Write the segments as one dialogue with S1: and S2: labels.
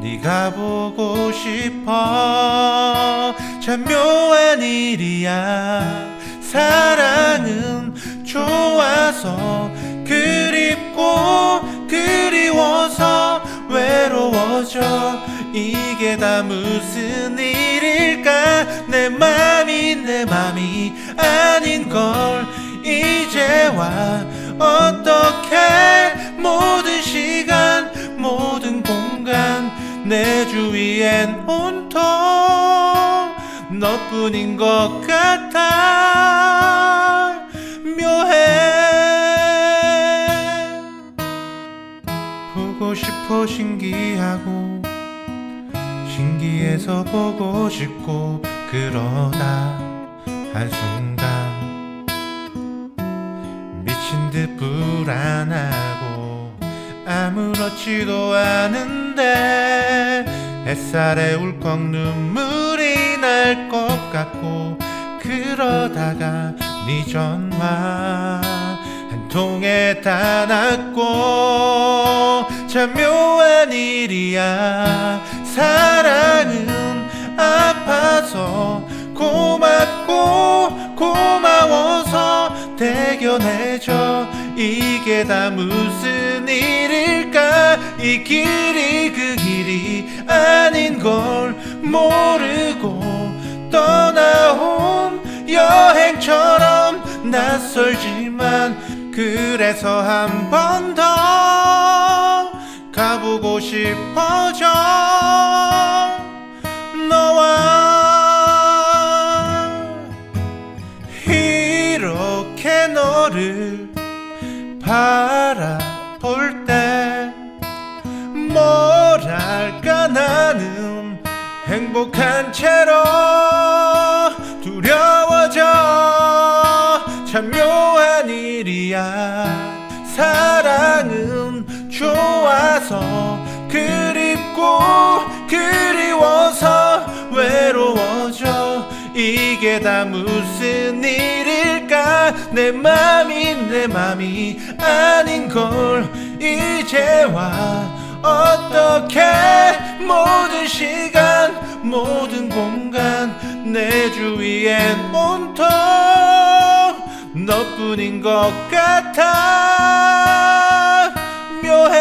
S1: 네가 보고 싶어. 참 묘한 일이야. 사랑은 좋아서 그립고 그리워서 외로워져. 이게 다 무슨 일일까? 내 맘이 내 맘이 아닌 걸 이제 와 어떻게 내 주위엔 온통 너뿐인 것 같아. 묘해. 보고 싶어 신기하고 신기해서 보고 싶고 그러다 한순간 미친 듯 불안하고 아무렇지도 않은데 햇살에 울컥 눈물이 날 것 같고 그러다가 네 전화 한 통에 다 났고 참 묘한 일이야 대견해져 이게 다 무슨 일일까? 이 길이 그 길이 아닌 걸 모르고 떠나온 여행처럼 낯설지만 그래서 한 번 더 가보고 싶어져 이렇게 너를 바라볼 때 뭐랄까 나는 행복한 채로 두려워져 참 묘한 일이야. 사랑은 좋아서 그립고 그리워서 외로워져. 이게 다 무슨 일 내 맘이 내 맘이 아닌 걸 이제와 어떻게 모든 시간 모든 공간 내 주위엔 온통 너뿐인 것 같아. 묘해.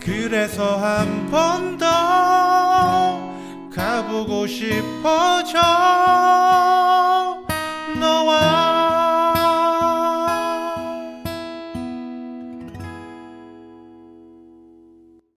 S1: 그래서 한 번 더 가보고 싶어져